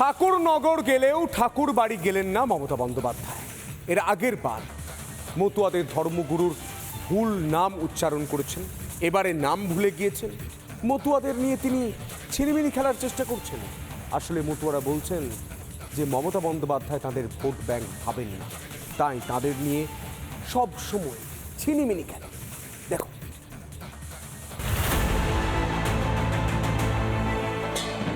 ঠাকুরনগর গেলেও ঠাকুর বাড়ি গেলেন না মমতা বন্দ্যোপাধ্যায়। এর আগের বার মতুয়াদের ধর্মগুরুর ভুল নাম উচ্চারণ করেছেন, এবারে নাম ভুলে গিয়েছেন। মতুয়াদের নিয়ে তিনি ছিনিমিনি খেলার চেষ্টা করছেন। আসলে মতুয়ারা বলছেন যে মমতা বন্দ্যোপাধ্যায় তাদের ভোট ব্যাংক ভাবেন না। তাই তাদের নিয়ে সব সময় ছিনিমিনি খেলা। দেখো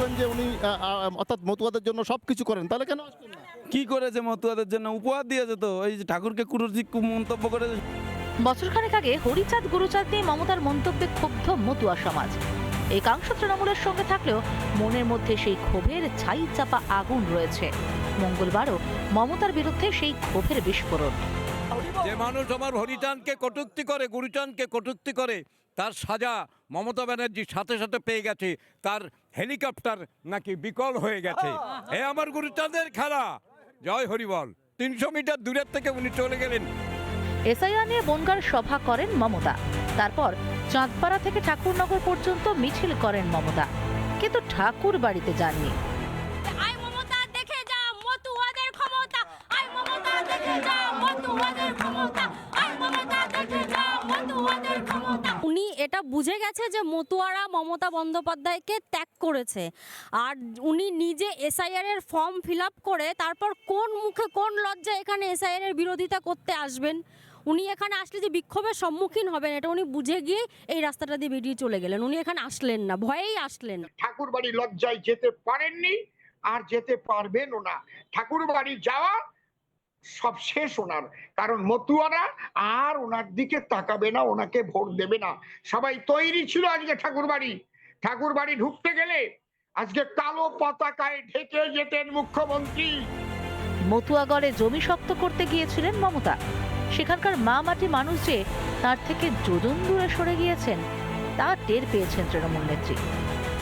বলেন যে উনি অর্থাৎ মতুয়াদের জন্য সব কিছু করেন তাহলে কেন কি করেছে মতুয়াদের জন্য? উপহার দিয়েছে তো এই যে ঠাকুরকে কুরুচিক মন্তব্য করে বছরখানেক আগে হরিচাঁদ গুরুচাঁদ নিয়ে মমতার মন্তব্যে ক্ষুব্ধ মতুয়া সমাজ। একাংশ তৃণমূলের সঙ্গে থাকলেও মনের মধ্যে সেই ক্ষোভের ছাই চাপা আগুন রয়েছে। মঙ্গলবারও মমতার বিরুদ্ধে সেই ক্ষোভের বিস্ফোরণ। যে মানুষ আমার হরিচাঁদকে কটুক্তি করে গুরুচাঁদকে কটুক্তি করে তার সাজা মমতা ব্যানার্জির সাথে সাথে পেয়ে গেছে তার হেলিকপ্টার নাকি বিকল হয়ে গেছে। এ আমার গুরুচাঁদের খেলা। জয় হরিবল। তিনশো মিটার দূরের থেকে উনি চলে গেলেন। এসআইআর নিয়ে বনগার সভা করেন মমতা। তারপর চাঁদপাড়া থেকে ঠাকুরনগর পর্যন্ত মিছিল করেন মমতা। কিন্তু ঠাকুর বাড়িতে যাননি এটা বুঝে গেছে যে মতুয়ারা মমতা বন্দ্যোপাধ্যায়কে ত্যাগ করেছে। আর উনি নিজে এসআইআর এর ফর্ম ফিল করে তারপর কোন মুখে কোন লজ্জা এখানে এসআইআর এর বিরোধিতা করতে আসবেন? উনি এখানে আসলে যে বিক্ষোভের সম্মুখীন হবেন, এটা উনি বুঝে গিয়ে এই রাস্তাটা দিয়ে বেরিয়ে চলে গেলেন। উনি এখানে আসলেন না, ভয়েই আসলেন ঠাকুর বাড়ি লজ্জায় যেতে পারেননি, আর যেতে পারবেনও না। ঠাকুর বাড়ি যাওয়া সব শেষ ওনার। কারণ মতুয়ারা আর ওনার দিকে তাকাবে না, ওনাকে ভোট দেবে না। সবাই তৈরি ছিল আজকে ঠাকুর বাড়ি। ঠাকুর বাড়ি ঢুকতে গেলে আজকে কালো পতাকায় ঢেকে যেতেন মুখ্যমন্ত্রী। মতুয়াগড়ে জমি শক্ত করতে গিয়েছিলেন মমতা। সেখানকার মা মাটি মানুষ যে, তার থেকে যোজন দূরে সরে গিয়েছেন, তা টের পেয়েছেন তৃণমূল নেত্রী।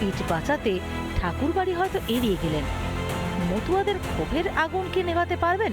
পিঠ বাঁচাতে ঠাকুর বাড়ি হয়তো এড়িয়ে গেলেন। মতুয়াদের ক্ষোভের আগুন কি নেভাতে পারবেন?